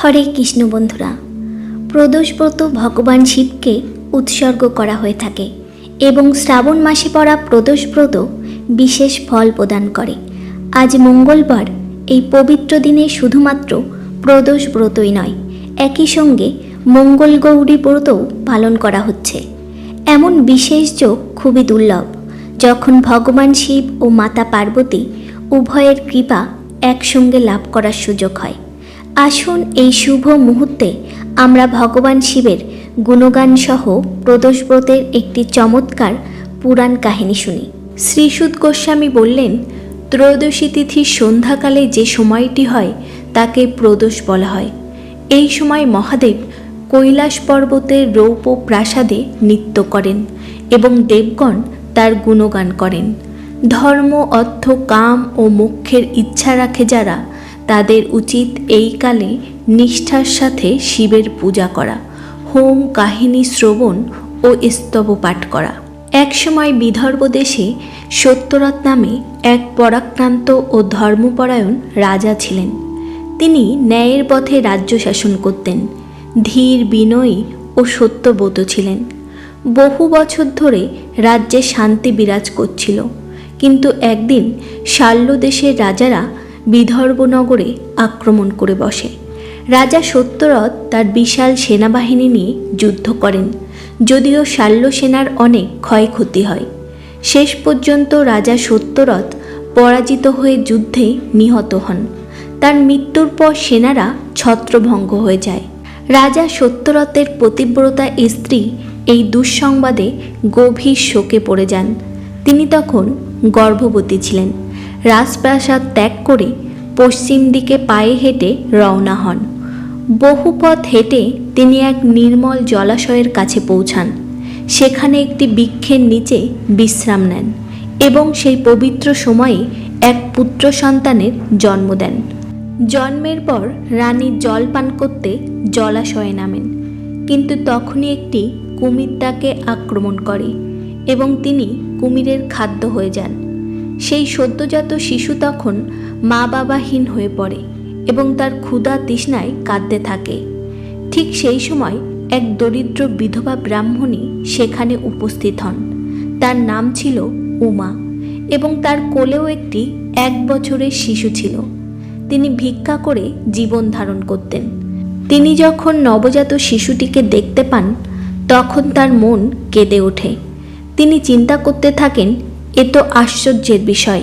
হরে কৃষ্ণ বন্ধুরা, প্রদোষব্রত ভগবান শিবকে উৎসর্গ করা হয়ে থাকে এবং শ্রাবণ মাসে পড়া প্রদোষব্রত বিশেষ ফল প্রদান করে। আজ মঙ্গলবার এই পবিত্র দিনে শুধুমাত্র প্রদোষ ব্রতই নয়, একই সঙ্গে মঙ্গল গৌরী ব্রতও পালন করা হচ্ছে। এমন বিশেষ যোগ খুবই দুর্লভ, যখন ভগবান শিব ও মাতা পার্বতী উভয়ের কৃপা একসঙ্গে লাভ করার সুযোগ হয়। আসুন এই শুভ মুহূর্তে আমরা ভগবান শিবের গুণগান সহ প্রদোষব্রতের একটি চমৎকার পুরাণ কাহিনী শুনি। শ্রীসুদ গোস্বামী বললেন, ত্রয়োদশী তিথির সন্ধ্যাকালে যে সময়টি হয়, তাকে প্রদোষ বলা হয়। এই সময় মহাদেব কৈলাস পর্বতের রৌপ প্রাসাদে নৃত্য করেন এবং দেবগণ তার গুণগান করেন। ধর্ম, অর্থ, কাম ও মোক্ষের ইচ্ছা রাখে যারা তাদের উচিত এই কালে নিষ্ঠার সাথে শিবের পূজা করা, হোম কাহিনী শ্রবণ ও স্তব পাঠ করা। একসময় বিদর্ভ দেশে সত্যরথ নামে এক পরাক্রান্ত ও ধর্মপরায়ণ রাজা ছিলেন। তিনি ন্যায়ের পথে রাজ্য শাসন করতেন, ধীর বিনয়ী ও সত্যব্রত ছিলেন। বহু বছর ধরে রাজ্যে শান্তি বিরাজ করছিল, কিন্তু একদিন শাল্য দেশের রাজারা বিদর্ভনগরে আক্রমণ করে বসে। রাজা সত্যরথ তার বিশাল সেনাবাহিনী নিয়ে যুদ্ধ করেন, যদিও শাল্য সেনার অনেক ক্ষয়ক্ষতি হয়। শেষ পর্যন্ত রাজা সত্যরথ পরাজিত হয়ে যুদ্ধে নিহত হন। তার মৃত্যুর পর সেনারা ছত্রভঙ্গ হয়ে যায়। রাজা সত্যরথের পতিব্রতা স্ত্রী এই দুঃসংবাদে গভীর শোকে পড়ে যান। তিনি তখন গর্ভবতী ছিলেন। রাজপ্রাসাদ ত্যাগ করে পশ্চিম দিকে পায়ে হেঁটে রওনা হন। বহু পথ হেঁটে তিনি এক নির্মল জলাশয়ের কাছে পৌঁছান। সেখানে একটি বৃক্ষের নিচে বিশ্রাম নেন এবং সেই পবিত্র সময়ে এক পুত্র সন্তানের জন্ম দেন। জন্মের পর রানী জল পান করতে জলাশয়ে নামেন, কিন্তু তখনই একটি কুমির তাকে আক্রমণ করে এবং তিনি কুমিরের খাদ্য হয়ে যান। সেই সদ্যজাত শিশু তখন মা বাবাহীন হয়ে পড়ে এবং তার ক্ষুধা তৃষ্ণায় কাঁদতে থাকে। ঠিক সেই সময় এক দরিদ্র বিধবা ব্রাহ্মণী সেখানে উপস্থিত হন। তার নাম ছিল উমা এবং তার কোলেও একটি এক বছরের শিশু ছিল। তিনি ভিক্ষা করে জীবন ধারণ করতেন। তিনি যখন নবজাত শিশুটিকে দেখতে পান, তখন তার মন কেঁদে ওঠে। তিনি চিন্তা করতে থাকেন এ তো আশ্চর্যের বিষয়।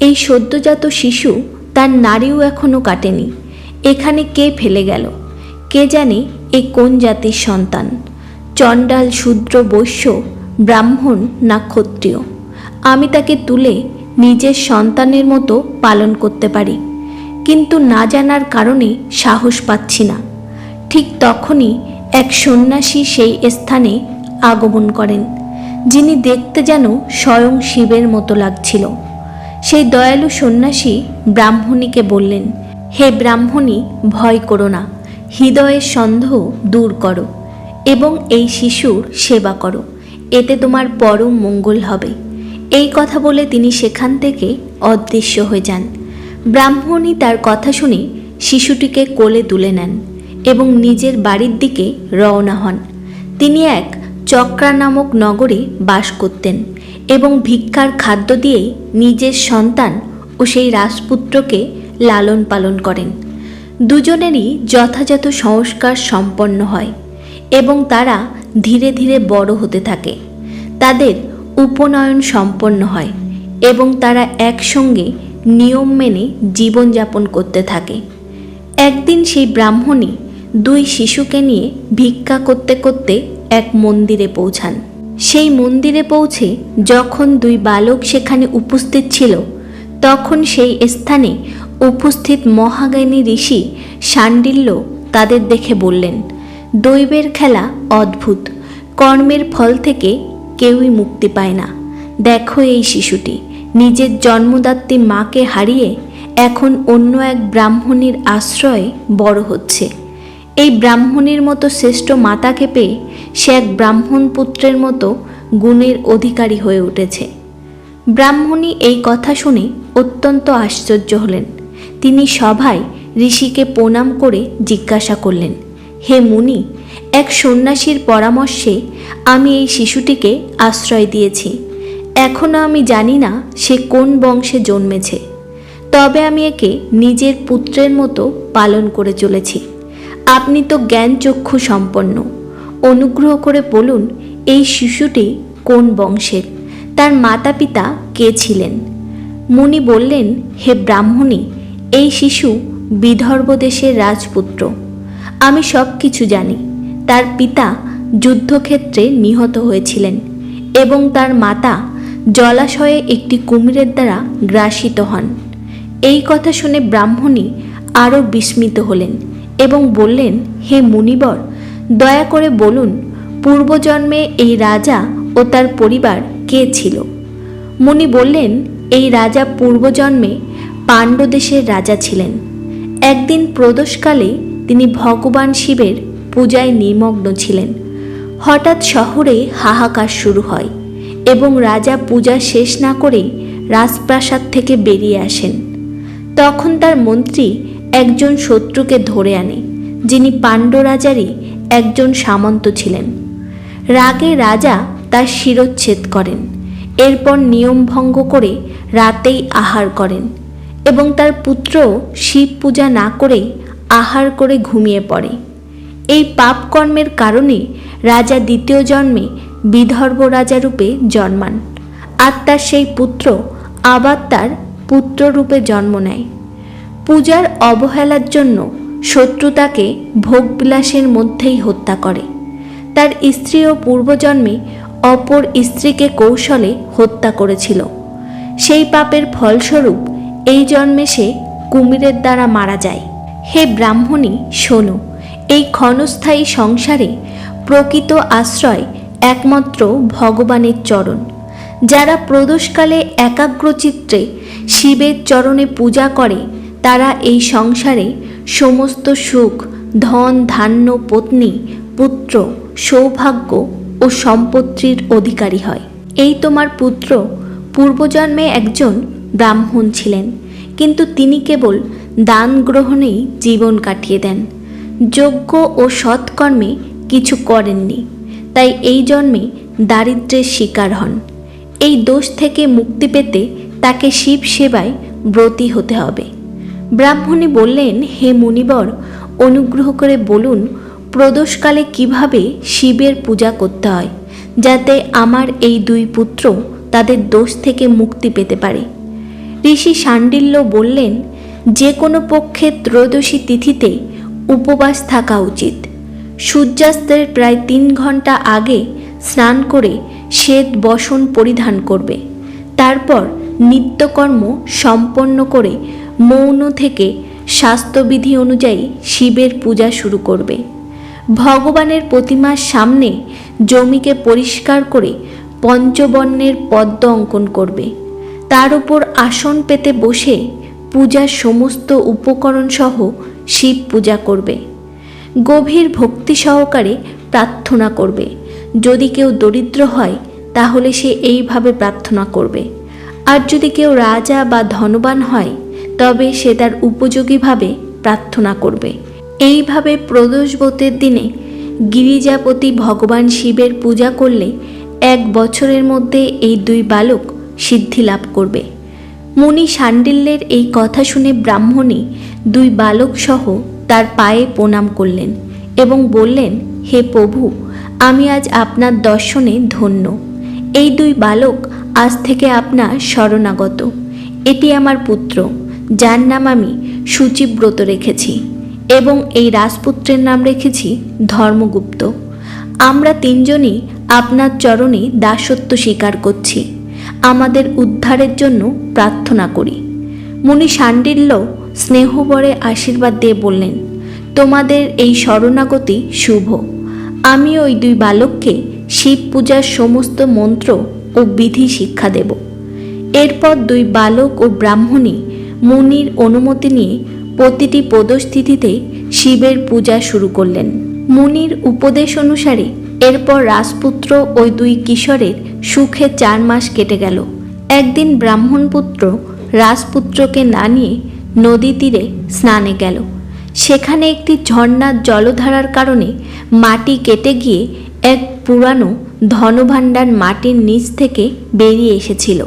এই সদ্যজাত শিশু তার নারীও এখনও কাটেনি। এখানে কে ফেলে গেল? কে জানে এ কোন জাতির সন্তান? চণ্ডাল, শূদ্র, বৈশ্য, ব্রাহ্মণ না ক্ষত্রিয়? আমি তাকে তুলে নিজের সন্তানের মতো পালন করতে পারি। কিন্তু না জানার কারণে সাহস পাচ্ছি না। ঠিক তখনই এক সন্ন্যাসী সেই স্থানে আগমন করেন। যিনি দেখতে যেন স্বয়ং শিবের মতো লাগছিল। সেই দয়ালু সন্ন্যাসী ব্রাহ্মণীকে বললেন, হে ব্রাহ্মণী, ভয় করো না, হৃদয়ের সন্দেহ দূর করো এবং এই শিশুর সেবা করো, এতে তোমার পরম মঙ্গল হবে। এই কথা বলে তিনি সেখান থেকে অদৃশ্য হয়ে যান। ব্রাহ্মণী তার কথা শুনে শিশুটিকে কোলে তুলে নেন এবং নিজের বাড়ির দিকে রওনা হন। তিনি এক চক্রা নামক নগরে বাস করতেন এবং ভিক্ষার খাদ্য দিয়েই নিজের সন্তান ও সেই রাজপুত্রকে লালন পালন করেন। দুজনেরই যথাযথ সংস্কার সম্পন্ন হয় এবং তারা ধীরে ধীরে বড় হতে থাকে। তাদের উপনয়ন সম্পন্ন হয় এবং তারা একসঙ্গে নিয়ম মেনে জীবনযাপন করতে থাকে। একদিন সেই ব্রাহ্মণী দুই শিশুকে নিয়ে ভিক্ষা করতে করতে এক মন্দিরে পৌঁছান। সেই মন্দিরে পৌঁছে যখন দুই বালক সেখানে উপস্থিত ছিল, তখন সেই স্থানে উপস্থিত মহাজ্ঞানী ঋষি শাণ্ডিল্য তাদের দেখে বললেন, দৈবের খেলা অদ্ভুত। কর্মের ফল থেকে কেউই মুক্তি পায় না। দেখো এই শিশুটি। নিজের জন্মদাত্রী মাকে হারিয়ে এখন অন্য এক ব্রাহ্মণীর আশ্রয়ে বড় হচ্ছে। এই ব্রাহ্মণীর মতো শ্রেষ্ঠ মাতাকে পেয়ে সে এক ব্রাহ্মণ পুত্রের মতো গুণের অধিকারী হয়ে উঠেছে। ব্রাহ্মণী এই কথা শুনে অত্যন্ত আশ্চর্য হলেন। তিনি সভায় ঋষিকে প্রণাম করে জিজ্ঞাসা করলেন, হে মুনি, এক সন্ন্যাসীর পরামর্শে আমি এই শিশুটিকে আশ্রয় দিয়েছি। এখনও আমি জানি না সে কোন বংশে জন্মেছে। তবে আমি একে নিজের পুত্রের মতো পালন করে চলেছি। আপনি তো জ্ঞান চক্ষু সম্পন্ন। অনুগ্রহ করে বলুন, এই শিশুটি কোন বংশের? তার মাতা পিতা কে ছিলেন? মুনি বললেন, হে ব্রাহ্মণী, এই শিশু বিদর্ভ দেশের রাজপুত্র। আমি সব কিছু জানি। তার পিতা যুদ্ধক্ষেত্রে নিহত হয়েছিলেন এবং তার মাতা জলাশয়ে একটি কুমিরের দ্বারা গ্রাসিত হন। এই কথা শুনে ব্রাহ্মণী আরও বিস্মিত হলেন। এবং বললেন, হে মুনিবর, দয়া করে বলুন, পূর্বজন্মে এই রাজা ও তার পরিবার কে ছিল? মুনি বললেন, এই রাজা পূর্বজন্মে পাণ্ডদেশের রাজা ছিলেন। একদিন প্রদোষকালে তিনি ভগবান শিবের পূজায় নিমগ্ন ছিলেন। হঠাৎ শহরে হাহাকার শুরু হয় এবং রাজা পূজা শেষ না করেই রাজপ্রাসাদ থেকে বেরিয়ে আসেন। তখন তার মন্ত্রী একজন শত্রুকে ধরে আনে, যিনি পাণ্ডরাজারই একজন সামন্ত ছিলেন। রাগে রাজা তার শিরচ্ছেদ করেন, এরপর নিয়ম ভঙ্গ করে রাতেই আহার করেন এবং তার পুত্র শিব পূজা না করেই আহার করে ঘুমিয়ে পড়ে। এই পাপ কর্মের কারণে রাজা দ্বিতীয় জন্মে বিদর্ভ রাজারূপে জন্মান, আর তার সেই পুত্র আবার তার পুত্ররূপে জন্ম নেয়। পূজার অবহেলার জন্য শত্রু তাকে ভোগবিলাসের মধ্যেই হত্যা করে। তার স্ত্রী ও পূর্বজন্মে অপর স্ত্রীকে কৌশলে হত্যা করেছিল। সেই পাপের ফলস্বরূপ এই জন্মে সে কুমিরের দ্বারা মারা যায়। হে ব্রাহ্মণী, শোনো, এই ক্ষণস্থায়ী সংসারে প্রকৃত আশ্রয় একমাত্র ভগবানের চরণ। যারা প্রদোষকালে একাগ্রচিত্রে শিবের চরণে পূজা করে তারা এই সংসারে সমস্ত সুখ, ধন, ধান্য, পত্নী, পুত্র, সৌভাগ্য ও সম্পত্তির অধিকারী হয়। এই তোমার পুত্র পূর্বজন্মে একজন ব্রাহ্মণ ছিলেন, কিন্তু তিনি কেবল দান গ্রহণেই জীবন কাটিয়ে দেন। যোগ্য ও সৎকর্মে কিছু করেননি, তাই এই জন্মে দারিদ্র্যের শিকার হন। এই দোষ থেকে মুক্তি পেতে তাকে শিব সেবায় ব্রতী হতে হবে। ব্রাহ্মণী বললেন, হে মুনিবর, অনুগ্রহ করে বলুন, প্রদোষকালে কীভাবে শিবের পূজা করতে হয়, যাতে আমার এই দুই পুত্র তাদের দোষ থেকে মুক্তি পেতে পারে? ঋষি শাণ্ডিল্য বললেন, যে কোনো পক্ষে ত্রয়োদশী তিথিতে উপবাস থাকা উচিত। সূর্যাস্তের প্রায় তিন ঘণ্টা আগে স্নান করে শ্বেত বসন পরিধান করবে। তারপর নিত্যকর্ম সম্পন্ন করে মৌন থেকে স্বাস্থ্যবিধি অনুযায়ী শিবের পূজা শুরু করবে। ভগবানের প্রতিমার সামনে জমিকে পরিষ্কার করে পঞ্চবর্ণের পদ্ম অঙ্কন করবে। তার উপর আসন পেতে বসে পূজার সমস্ত উপকরণ সহ শিব পূজা করবে। গভীর ভক্তি সহকারে প্রার্থনা করবে। যদি কেউ দরিদ্র হয়, তাহলে সে এইভাবে প্রার্থনা করবে। আর যদি কেউ রাজা বা ধনবান হয় তবে সে তার উপযোগীভাবে প্রার্থনা করবে। এইভাবে প্রদোষব্রতের দিনে গিরিজাপতি ভগবান শিবের পূজা করলে এক বছরের মধ্যে এই দুই বালক সিদ্ধি লাভ করবে। মুনি শাণ্ডিল্যের এই কথা শুনে ব্রাহ্মণী দুই বালক সহ তার পায়ে প্রণাম করলেন এবং বললেন, হে প্রভু, আমি আজ আপনার দর্শনে ধন্য। এই দুই বালক আজ থেকে আপনার শরণাগত। এটি আমার পুত্র যার নাম আমি সুচিব্রত রেখেছি এবং এই রাজপুত্রের নাম রেখেছি ধর্মগুপ্ত। আমরা তিনজনই আপনার চরণে দাসত্ব স্বীকার করছি। আমাদের উদ্ধারের জন্য প্রার্থনা করি। মুনি শাণ্ডিল্য স্নেহবরে আশীর্বাদ দিয়ে বললেন, তোমাদের এই শরণাগতি শুভ। আমি ওই দুই বালককে শিব পূজার সমস্ত মন্ত্র ও বিধি শিক্ষা দেব। এরপর দুই বালক ও ব্রাহ্মণী মুনির অনুমতি নিয়ে প্রতিটি পদস্থিতিতে শিবের পূজা শুরু করলেন। মুনির উপদেশ অনুসারে এরপর রাজপুত্র ওই দুই কিশোরের সুখে চার মাস কেটে গেল। একদিন ব্রাহ্মণপুত্র রাজপুত্রকে না নিয়ে নদী তীরে স্নানে গেল। সেখানে একটি ঝর্ণার জলধারার কারণে মাটি কেটে গিয়ে এক পুরানো ধনভাণ্ডার মাটির নিচ থেকে বেরিয়ে এসেছিল।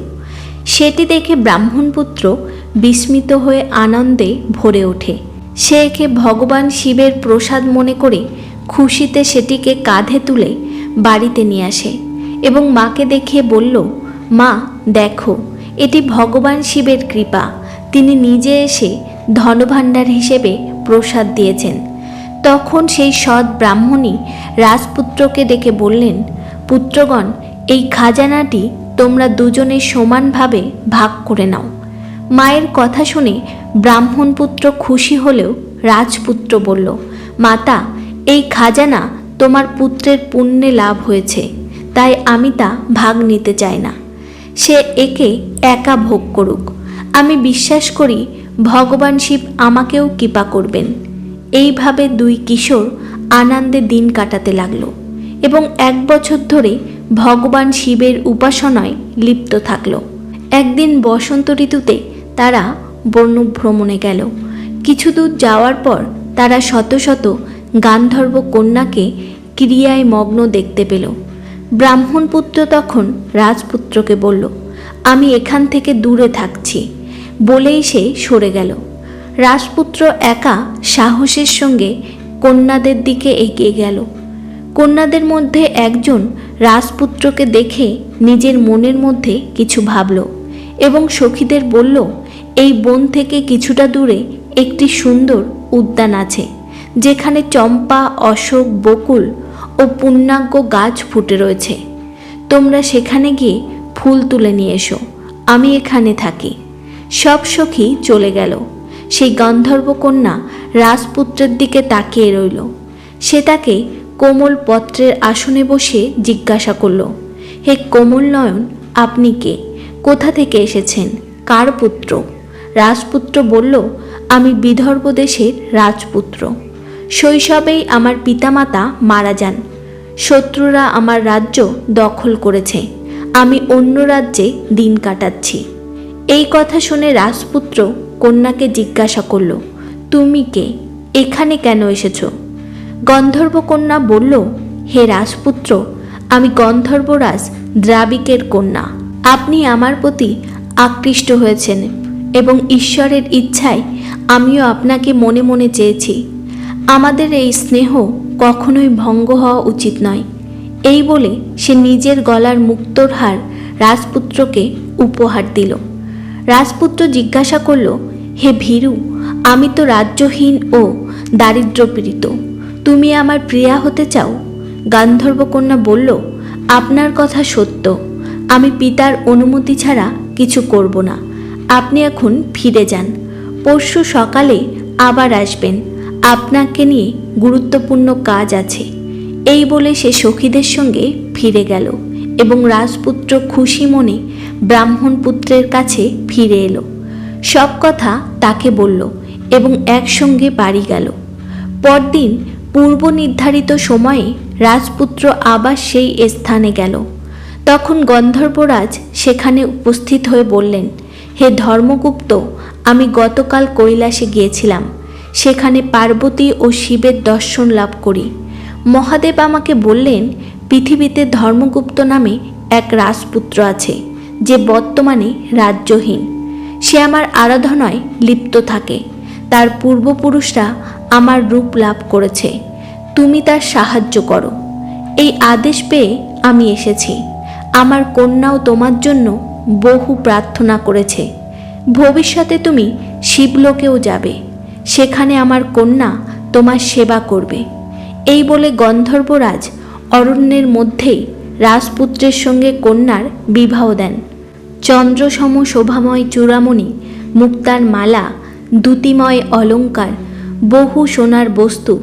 সেটি দেখে ব্রাহ্মণপুত্র বিস্মিত হয়ে আনন্দে ভরে ওঠে। সে একে ভগবান শিবের প্রসাদ মনে করে খুশিতে সেটিকে কাঁধে তুলে বাড়িতে নিয়ে আসে এবং মাকে দেখিয়ে বলল, মা, দেখো, এটি ভগবান শিবের কৃপা। তিনি নিজে এসে ধনভাণ্ডার হিসেবে প্রসাদ দিয়েছেন। তখন সেই সৎ ব্রাহ্মণী রাজপুত্রকে ডেকে বললেন, পুত্রগণ, এই খাজানাটি তোমরা দুজনে সমানভাবে ভাগ করে নাও। মায়ের কথা শুনে ব্রাহ্মণপুত্র খুশি হলেও রাজপুত্র বলল, মাতা, এই খাজানা তোমার পুত্রের পুণ্যে লাভ হয়েছে, তাই আমি তা ভাগ নিতে চাই না। সে একে একা ভোগ করুক। আমি বিশ্বাস করি ভগবান শিব আমাকেও কৃপা করবেন। এইভাবে দুই কিশোর আনন্দে দিন কাটাতে লাগল এবং এক বছর ধরে ভগবান শিবের উপাসনায় লিপ্ত থাকল। একদিন বসন্ত ঋতুতে তারা বন্য ভ্রমণে গেল। কিছু দূর যাওয়ার পর তারা শত শত গান্ধর্ব কন্যাকে ক্রিয়ায় মগ্ন দেখতে পেল। ব্রাহ্মণপুত্র তখন রাজপুত্রকে বলল, আমি এখান থেকে দূরে থাকছি। বলেই সে সরে গেল। রাজপুত্র একা সাহসের সঙ্গে কন্যাদের দিকে এগিয়ে গেল। কন্যাদের মধ্যে একজন রাজপুত্রকে দেখে নিজের মনের মধ্যে কিছু ভাবল এবং সখীদের বলল এই বন থেকে কিছুটা দূরে একটি সুন্দর উদ্যান আছে, যেখানে চম্পা, অশোক, বকুল ও পূর্ণাঙ্গ গাছ ফুটে রয়েছে। তোমরা সেখানে গিয়ে ফুল তুলে নিয়ে এসো, আমি এখানে থাকি। সব সখী চলে গেল। সেই গন্ধর্ব কন্যা রাজপুত্রের দিকে তাকিয়ে রইল। সে তাকে কোমল পত্রের আসনে বসে জিজ্ঞাসা করল, হে কোমল নয়ন, আপনি কে? কোথা থেকে এসেছেন? কার পুত্র? রাজপুত্র বলল, আমি বিদর্ভ দেশের রাজপুত্র। শৈশবেই আমার পিতামাতা মারা যান। শত্রুরা আমার রাজ্য দখল করেছে। আমি অন্য রাজ্যে দিন কাটাচ্ছি। এই কথা শুনে রাজপুত্র কন্যাকে জিজ্ঞাসা করল, তুমি কে? এখানে কেন এসেছ? গন্ধর্ব কন্যা বলল, হে রাজপুত্র, আমি গন্ধর্বরাজ দ্রাবিকের কন্যা। আপনি আমার প্রতি আকৃষ্ট হয়েছেন। এবং ঈশ্বরের ইচ্ছায় আমিও আপনাকে মনে মনে চেয়েছি। আমাদের এই স্নেহ কখনোই ভঙ্গ হওয়া উচিত নয়। এই বলে সে নিজের গলার মুক্তোর হার রাজপুত্রকে উপহার দিল। রাজপুত্র জিজ্ঞাসা করল, হে ভীরু, আমি তো রাজ্যহীন ও দারিদ্র্যপীড়িত। তুমি আমার প্রিয়া হতে চাও? গান্ধর্বকন্যা বলল, আপনার কথা সত্য। আমি পিতার অনুমতি ছাড়া কিছু করব না। আপনি এখন ফিরে যান। পরশু সকালে আবার আসবেন। আপনাকে নিয়ে গুরুত্বপূর্ণ কাজ আছে। এই বলে সে সখীদের সঙ্গে ফিরে গেল এবং রাজপুত্র খুশি মনে ব্রাহ্মণ পুত্রের কাছে ফিরে এলো। সব কথা তাকে বলল এবং একসঙ্গে বাড়ি গেল। পরদিন পূর্ব নির্ধারিত সময়ে রাজপুত্র আবার সেই স্থানে গেল। তখন গন্ধর্বরাজ সেখানে উপস্থিত হয়ে বললেন হে ধর্মগুপ্ত, আমি গতকাল কৈলাসে গিয়েছিলাম। সেখানে পার্বতী ও শিবের দর্শন লাভ করি। মহাদেব আমাকে বললেন, পৃথিবীতে ধর্মগুপ্ত নামে এক রাজপুত্র আছে, যে বর্তমানে রাজ্যহীন। সে আমার আরাধনায় লিপ্ত থাকে। তার পূর্বপুরুষরা আমার রূপ লাভ করেছে। তুমি তার সাহায্য করো। এই আদেশ পেয়ে আমি এসেছি। আমার কন্যাও তোমার জন্য বহু প্রার্থনা করেছে। ভবিষ্যতে তুমি শিবলোকেও যাবে। সেখানে আমার কন্যা তোমার সেবা করবে। এই বলে গন্ধর্বরাজ অরণ্যের মধ্যেই রাজপুত্রের সঙ্গে কন্যার বিবাহ দেন। চন্দ্রসম শোভাময় চূড়ামণি মুক্তার মালা দ্যুতিময় অলঙ্কার, বহু সোনার বস্তু,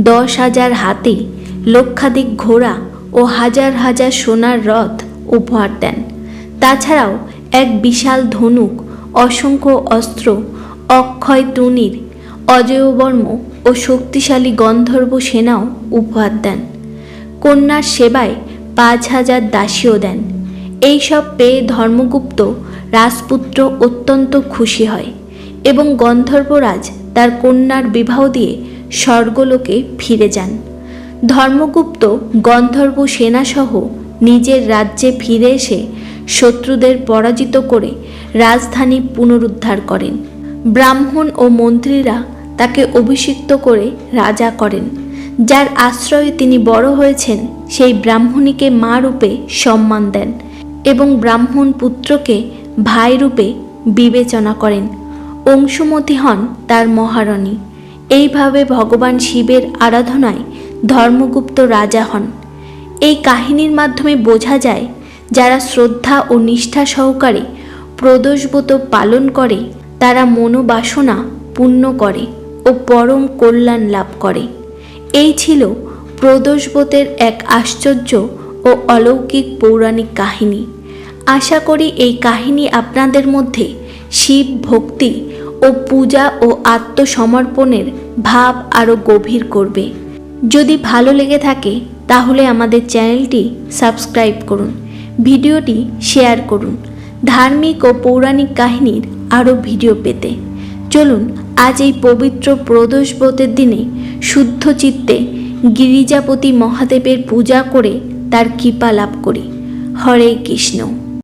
দশ হাজার হাতি, লক্ষাধিক ঘোড়া ও হাজার হাজার সোনার রথ উপহার দেন। তাছাড়াও এক বিশাল ধনুক, অসংখ্য অস্ত্র, অক্ষয় তুনির অজয়বর্ম ও শক্তিশালী গন্ধর্ব সেনাও উপহার দেন। কন্যার সেবায় পাঁচ হাজার দাসীও দেন। এইসব পেয়ে ধর্মগুপ্ত রাজপুত্র অত্যন্ত খুশি হয় এবং গন্ধর্বরাজ তার কন্যার বিবাহ দিয়ে স্বর্গলোকে ফিরে যান। ধর্মগুপ্ত গন্ধর্ব সেনাসহ নিজের রাজ্যে ফিরে এসে শত্রুদের পরাজিত করে রাজধানী পুনরুদ্ধার করেন। ব্রাহ্মণ ও মন্ত্রীরা তাকে অভিষিক্ত করে রাজা করেন। যার আশ্রয়ে তিনি বড় হয়েছেন, সেই ব্রাহ্মণীকে মা রূপে সম্মান দেন এবং ব্রাহ্মণ পুত্রকে ভাই রূপে বিবেচনা করেন। অংশুমতি হন তার মহারণী এইভাবে ভগবান শিবের আরাধনায় ধর্মগুপ্ত রাজা হন। এই কাহিনীর মাধ্যমে বোঝা যায় যারা শ্রদ্ধা ও নিষ্ঠা সহকারে প্রদোষব্রত পালন করে, তারা মনোবাসনা পূর্ণ করে ও পরম কল্যাণ লাভ করে। এই ছিল প্রদোষব্রতের এক আশ্চর্য ও অলৌকিক পৌরাণিক কাহিনী। আশা করি এই কাহিনী আপনাদের মধ্যে শিব ভক্তি ও পূজা ও আত্মসমর্পণের ভাব আরও গভীর করবে। যদি ভালো লেগে থাকে, তাহলে আমাদের চ্যানেলটি সাবস্ক্রাইব করুন। ভিডিওটি শেয়ার করুন। ধার্মিক ও পৌরাণিক কাহিনীর আরও ভিডিও পেতে। চলুন, আজ এই পবিত্র প্রদোষ ব্রতের দিনে শুদ্ধ চিত্তে গিরিজাপতি মহাদেবের পূজা করে তার কৃপা লাভ করি। হরে কৃষ্ণ।